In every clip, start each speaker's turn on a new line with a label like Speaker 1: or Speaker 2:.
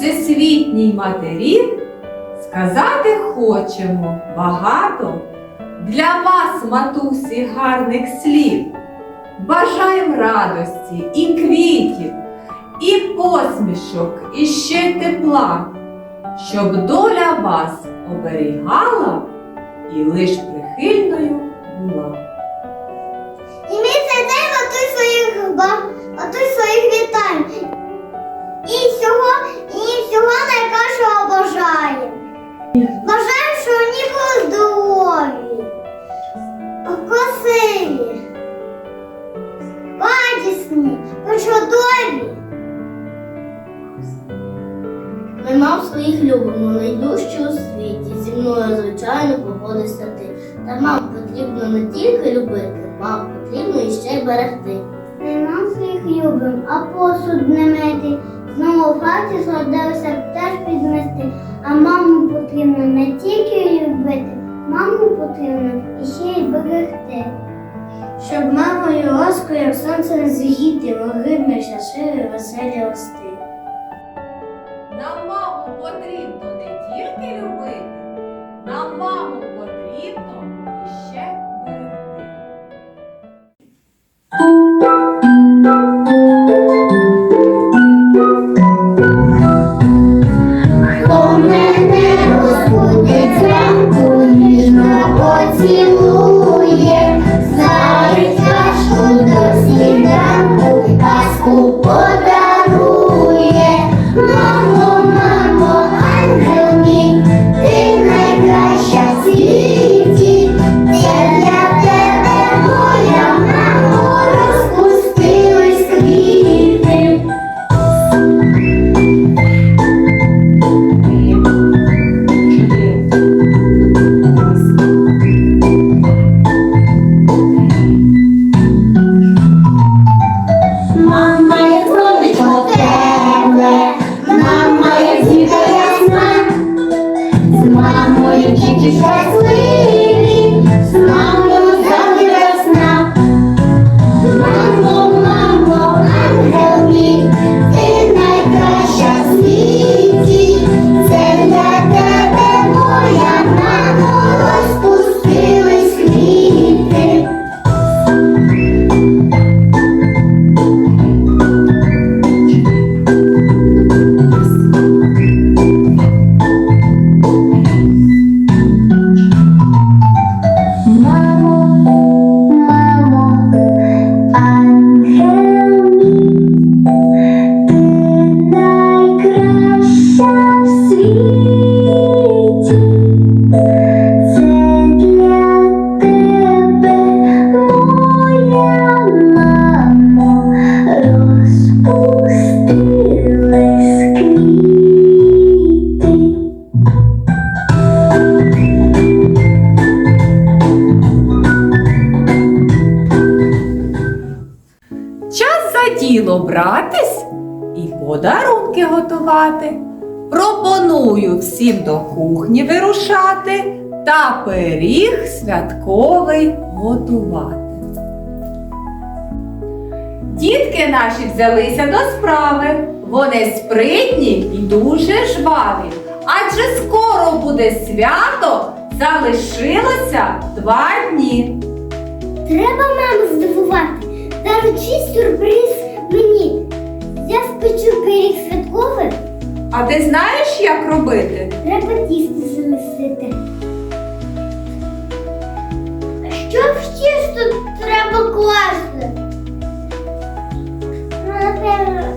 Speaker 1: Всесвітній матерів сказати хочемо багато для вас, матусі, гарних слів. Бажаєм радості і квітів, і посмішок, і ще тепла, щоб доля вас оберігала і лиш прихильною була.
Speaker 2: І ми день готуй своїх Бажаємо, щоб вони були здорові, красиві, радісні, чудові.
Speaker 3: Ми мам своїх любимо, найдужчі у світі. Зі мною, звичайно, погодишся ти. Та мам потрібно не тільки любити, мам потрібно іще й берегти.
Speaker 2: Ми нам своїх любимо, а посуд не мити. Знову в хаті згодилися теж підмести. А маму потрібно не тільки любити, маму потрібно іще й берегти.
Speaker 3: Щоб мамою ласкою, як сонце не зігіти, могли б щасливі, веселі рости.
Speaker 1: Подарунки готувати. Пропоную всім до кухні вирушати та пиріг святковий готувати. Дітки наші взялися до справи. Вони спритні і дуже жваві. Адже скоро буде свято, залишилося два дні.
Speaker 2: Треба маму здивувати. Заручи сюрприз мені. Я спечу пиріг святковий,
Speaker 1: А ти знаєш, як робити?
Speaker 2: треба тісто замісити. Що в тісто треба класти? Ну, напевно,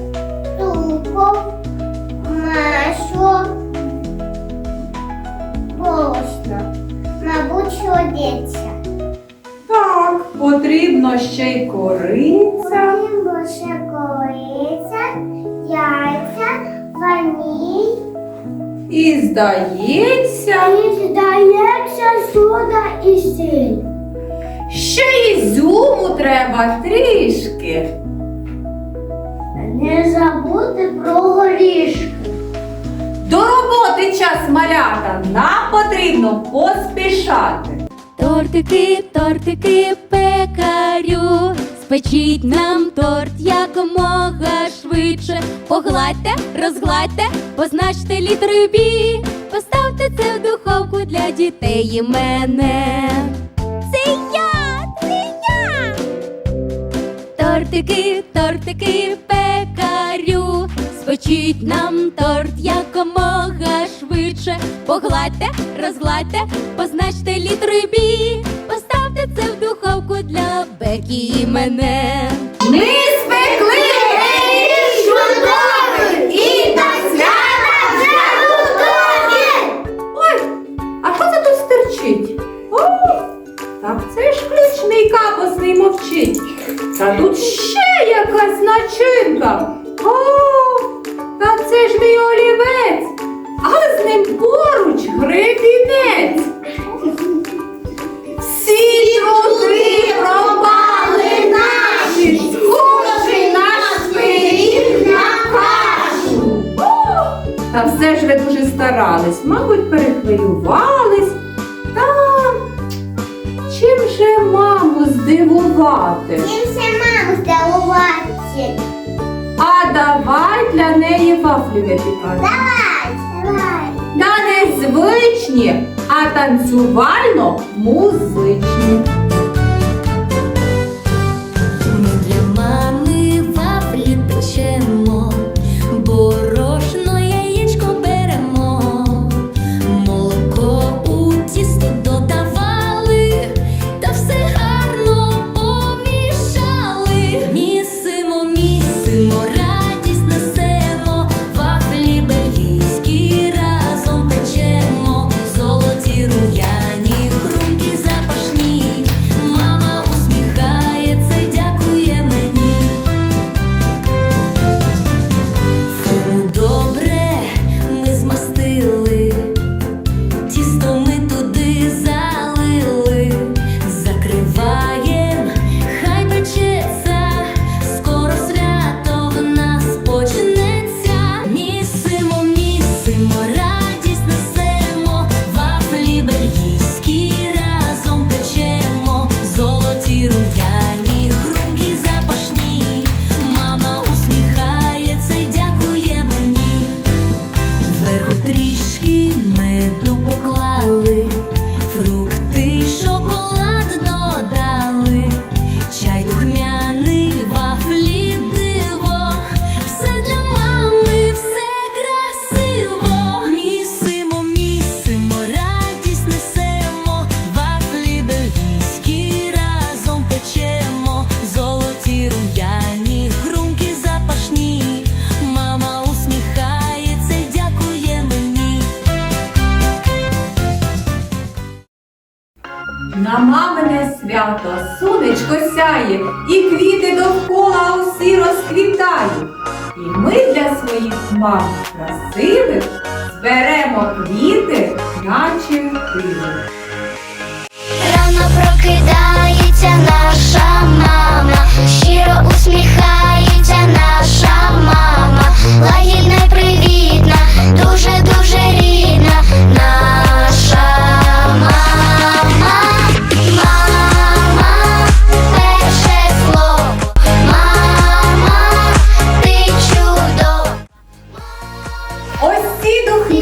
Speaker 1: здається,
Speaker 2: І здається сода і сіль.
Speaker 1: ще ізюму треба трішки.
Speaker 2: Не забути про горішки.
Speaker 1: До роботи час малята нам потрібно поспішати.
Speaker 4: Тортики, тортики, пекарю, Спечіть нам торт якомога швидше. Погладьте, розгладьте, позначте літерою бі. Поставте це в духовку для дітей і мене. Це я, це я. Тортики, тортики, пекарю. Спечіть нам торт якомога швидше. Погладьте, розгладьте, позначте літерою бі. Поставте це в духовку для Бекі і мене.
Speaker 1: Та тут ще якась начинка. Здивувати?
Speaker 2: Чим сама здивуватися. здивувати?
Speaker 1: А давай для неї вафлі випікати.
Speaker 2: Давай, давай.
Speaker 1: Та не звичні, а танцювально-музичні.
Speaker 4: Ми
Speaker 1: На мамине свято сонечко сяє, і квіти довкола усі розквітають. І ми для своїх мам красивих зберемо квіти, наче диво.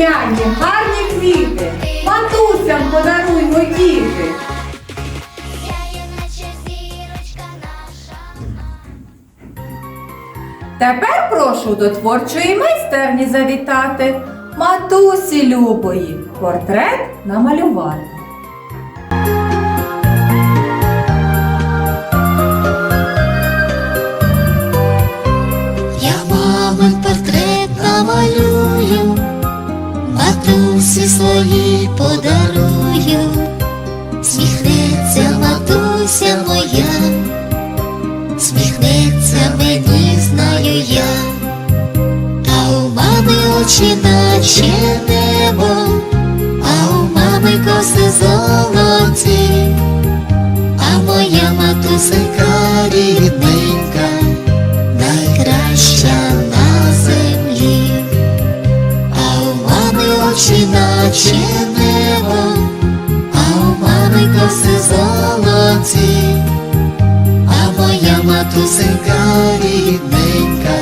Speaker 1: Ці гарні квіти. Матусям подаруймо діти. Тепер прошу до творчої майстерні завітати. Матусі любої портрет намалювати.
Speaker 5: Матусі своїй подарую, сміхнеться матуся моя, сміхнеться мені, знаю я, а у мами очі наче небо, а у мами коси золоті, а моя матусенька рідненька наче небо, а у мами коси золоті, а моя матусенька рідненька,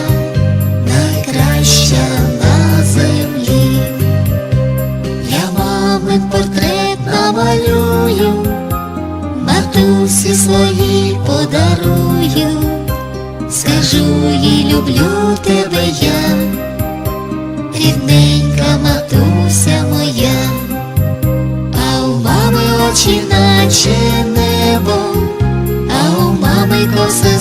Speaker 5: найкраща на землі. Я мамин портрет намалюю, матусі своїй подарую, скажу їй люблю тебе. Наче небо, а у мами коси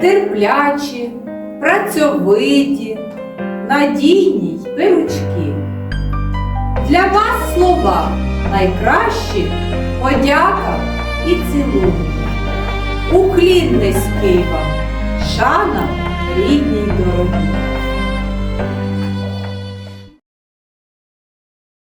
Speaker 1: терплячі, працьовиті, надійні й виручки. Для вас слова найкращі подяка і цілунки. Уклін низький вам, шана рідній дорогі.